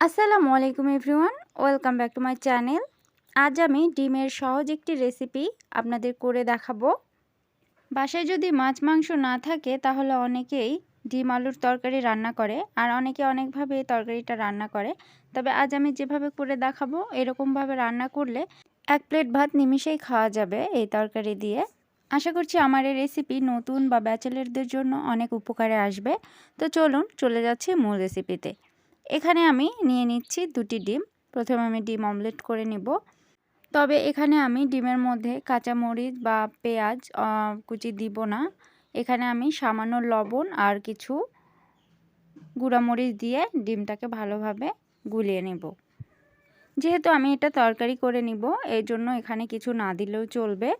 আসসালামু আলাইকুম everyone, welcome back to my channel. আজ আমি ডিমের সহজ একটি রেসিপি আপনাদের করে দেখাবো। বাসায় যদি মাছ মাংস না থাকে, তাহলে অনেকেই ডিম আলুর তরকারি রান্না করে আর অনেকে অনেকভাবে এই তরকারিটা রান্না করে। তবে আজ আমি যেভাবে করে দেখাবো, এরকমভাবে রান্না করলে এক প্লেট ভাত নিমিশেই খাওয়া যাবে এই তরকারি দিয়ে। আশা করছি আমার এই রেসিপি নতুন বা ব্যাচেলারদের জন্য অনেক উপকারে আসবে। তো চলুন, চলে যাচ্ছি মূল রেসিপিতে। এখানে আমি নিয়ে নিচ্ছি দুটি ডিম। প্রথমে আমি ডিম অমলেট করে নিব। তবে এখানে আমি ডিমের মধ্যে কাঁচামরিচ বা পেঁয়াজ কুচি দিব না। এখানে আমি সামান্য লবণ আর কিছু গুঁড়ামরিচ দিয়ে ডিমটাকে ভালোভাবে গুলিয়ে নেব। যেহেতু আমি এটা তরকারি করে নিব, এই জন্য এখানে কিছু না দিলেও চলবে।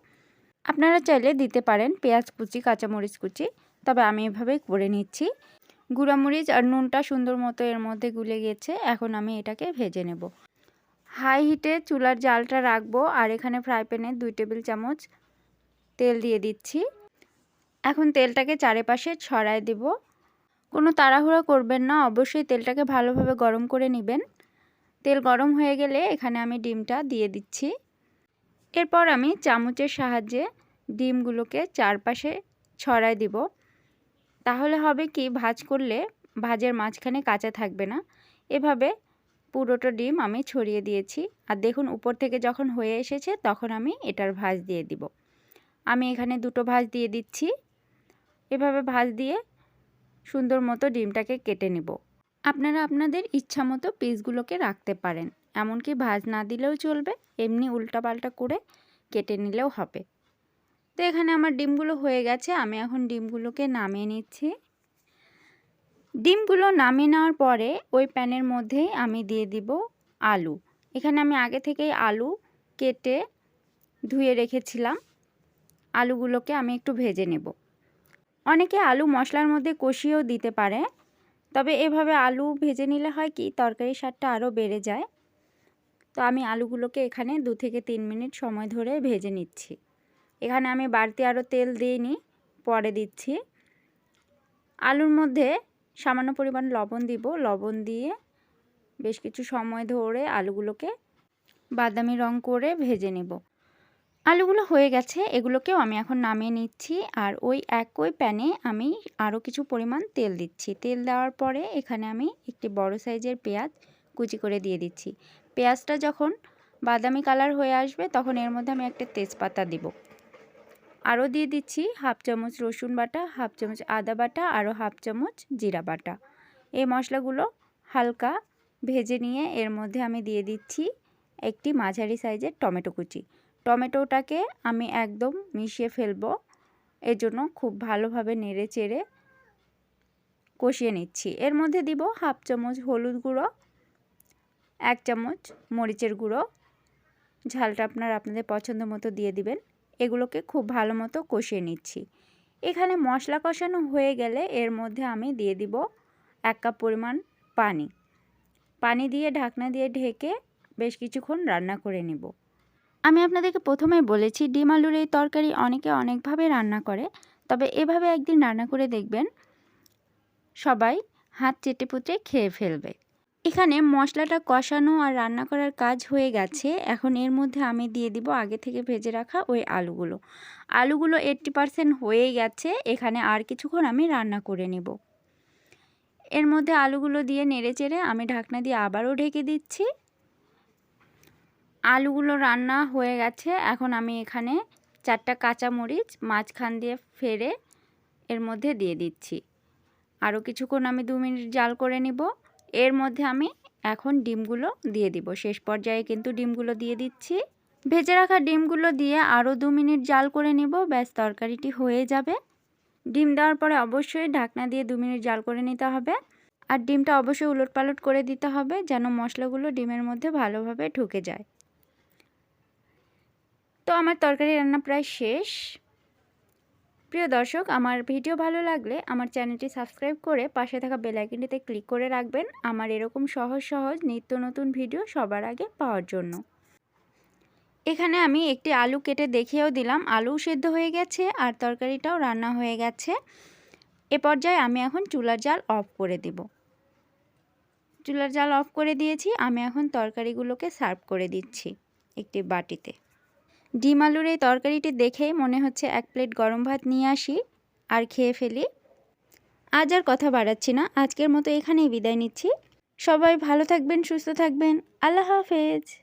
আপনারা চাইলে দিতে পারেন পেঁয়াজ কুচি, কাঁচামরিচ কুচি, তবে আমি এভাবেই করে নিচ্ছি। গুঁড়ামরিচ আর নুনটা সুন্দর মতো এর মধ্যে গুলে গেছে, এখন আমি এটাকে ভেজে নেব। হাই হিটে চুলার জালটা রাখব আর এখানে ফ্রাই প্যানে দুই টেবিল চামচ তেল দিয়ে দিচ্ছি। এখন তেলটাকে চারিপাশে ছড়ায় দেব। কোনো তাড়াহুড়া করবেন না, অবশ্যই তেলটাকে ভালোভাবে গরম করে নেবেন। তেল গরম হয়ে গেলে এখানে আমি ডিমটা দিয়ে দিচ্ছি। এরপর আমি চামচের সাহায্যে ডিমগুলোকে চারপাশে ছড়ায় দিব। তাহলে হবে কি, ভাজ করলে ভাজের মাঝখানে কাঁচা থাকবে না। এভাবে পুরোটা ডিম আমি ছড়িয়ে দিয়েছি। আর দেখুন, উপর থেকে যখন হয়ে এসেছে, তখন আমি এটার ভাজ দিয়ে দিব। আমি এখানে দুটো ভাজ দিয়ে দিচ্ছি। এভাবে ভাজ দিয়ে সুন্দর মতো ডিমটাকে কেটে নেব। আপনারা আপনাদের ইচ্ছা মতো পিসগুলোকে রাখতে পারেন। এমনকি ভাজ না দিলেও চলবে, এমনি উল্টাপাল্টা করে কেটে নিলেও হবে। তো এখানে আমার ডিমগুলো হয়ে গেছে, আমি এখন ডিমগুলোকে নামিয়ে নিচ্ছি। ডিমগুলো নামিয়ে নেওয়ার পরে ওই প্যানের মধ্যেই আমি দিয়ে দিব আলু। এখানে আমি আগে থেকেই আলু কেটে ধুয়ে রেখেছিলাম। আলুগুলোকে আমি একটু ভেজে নেব। অনেকে আলু মশলার মধ্যে কষিয়েও দিতে পারে, তবে এভাবে আলু ভেজে নিলে হয় কি তরকারির স্বাদটা আরও বেড়ে যায়। তো আমি আলুগুলোকে এখানে দু থেকে তিন মিনিট সময় ধরে ভেজে নিচ্ছি। এখানে আমি বাড়তি আরও তেল দিইনি পরে দিচ্ছি। আলুর মধ্যে সামান্য পরিমাণ লবণ দিব। লবণ দিয়ে বেশ কিছু সময় ধরে আলুগুলোকে বাদামি রং করে ভেজে নেব। আলুগুলো হয়ে গেছে, এগুলোকেও আমি এখন নামিয়ে নিচ্ছি আর ওই একই প্যানে আমি আরও কিছু পরিমাণ তেল দিচ্ছি। তেল দেওয়ার পরে এখানে আমি একটি বড় সাইজের পেঁয়াজ কুচি করে দিয়ে দিচ্ছি। পেঁয়াজটা যখন বাদামি কালার হয়ে আসবে, তখন এর মধ্যে আমি একটা তেজপাতা দিব। আরও দিয়ে দিচ্ছি হাফ চামচ রসুন বাটা, হাফ চামচ আদা বাটা, আরও হাফ চামচ জিরা বাটা। এই মশলাগুলো হালকা ভেজে নিয়ে এর মধ্যে আমি দিয়ে দিচ্ছি একটি মাঝারি সাইজের টমেটো কুচি। টমেটোটাকে আমি একদম মিশিয়ে ফেলব এর জন্য খুব ভালোভাবে নেড়ে চেড়ে কষিয়ে নিচ্ছি। এর মধ্যে দিব হাফ চামচ হলুদ গুঁড়ো, এক চামচ মরিচের গুঁড়ো। ঝালটা আপনার আপনাদের পছন্দ মতো দিয়ে দিবেন। এগুলোকে খুব ভালো মতো কষিয়ে নিচ্ছি। এখানে মশলা কষানো হয়ে গেলে এর মধ্যে আমি দিয়ে দিব এক কাপ পরিমাণ পানি। পানি দিয়ে ঢাকনা দিয়ে ঢেকে বেশ কিছুক্ষণ রান্না করে নেব। আমি আপনাদেরকে প্রথমে বলেছি, ডিম আলুর এই তরকারি অনেকে অনেকভাবে রান্না করে, তবে এভাবে একদিন রান্না করে দেখবেন সবাই হাত চেটে পুটে খেয়ে ফেলবে। এখানে মশলাটা কষানো আর রান্না করার কাজ হয়ে গেছে। এখন এর মধ্যে আমি দিয়ে দিব আগে থেকে ভেজে রাখা ওই আলুগুলো। আলুগুলো এইট্টি পারসেন্ট হয়ে গেছে, এখানে আর কিছুক্ষণ আমি রান্না করে নেব। এর মধ্যে আলুগুলো দিয়ে নেড়ে চেড়ে আমি ঢাকনা দিয়ে আবারও ঢেকে দিচ্ছি। আলুগুলো রান্না হয়ে গেছে, এখন আমি এখানে চারটা কাঁচা মরিচ মাঝখান দিয়ে ফেরে এর মধ্যে দিয়ে দিচ্ছি। আরও কিছুক্ষণ আমি দু মিনিট জাল করে নিব। এর মধ্যে আমি এখন ডিমগুলো দিয়ে দিব। শেষ পর্যায়ে কিন্তু ডিমগুলো দিয়ে দিচ্ছি। ভেজে রাখা ডিমগুলো দিয়ে আরও দু মিনিট জাল করে নিব। ব্যাস, তরকারিটি হয়ে যাবে। ডিম দেওয়ার পরে অবশ্যই ঢাকনা দিয়ে দু মিনিট জাল করে নিতে হবে। আর ডিমটা অবশ্যই উলট পালট করে দিতে হবে যেন মশলাগুলো ডিমের মধ্যে ভালোভাবে ঢুকে যায়। তো আমার তরকারি রান্না প্রায় শেষ। প্রিয় দর্শক, আমার ভিডিও ভালো লাগলে আমার চ্যানেলটি সাবস্ক্রাইব করে পাশে থাকা বেলাইকনটিতে ক্লিক করে রাখবেন আমার এরকম সহজ সহজ নিত্য নতুন ভিডিও সবার আগে পাওয়ার জন্য। এখানে আমি একটি আলু কেটে দেখিয়েও দিলাম। আলু সেদ্ধ হয়ে গেছে আর তরকারিটাও রান্না হয়ে গেছে। এ পর্যায়ে আমি এখন চুলার জাল অফ করে দেব। চুলার জাল অফ করে দিয়েছি। আমি এখন তরকারিগুলোকে সার্ভ করে দিচ্ছি একটি বাটিতে। ডিম আলুর এই তরকারিটি দেখেই মনে হচ্ছে এক প্লেট গরম ভাত নিয়ে আসি আর খেয়ে ফেলি। আজ আর কথা বাড়াচ্ছি না। আজকের মতো এখানেই বিদায় নিচ্ছি। সবাই ভালো থাকবেন, সুস্থ থাকবেন। আল্লাহ হাফেজ।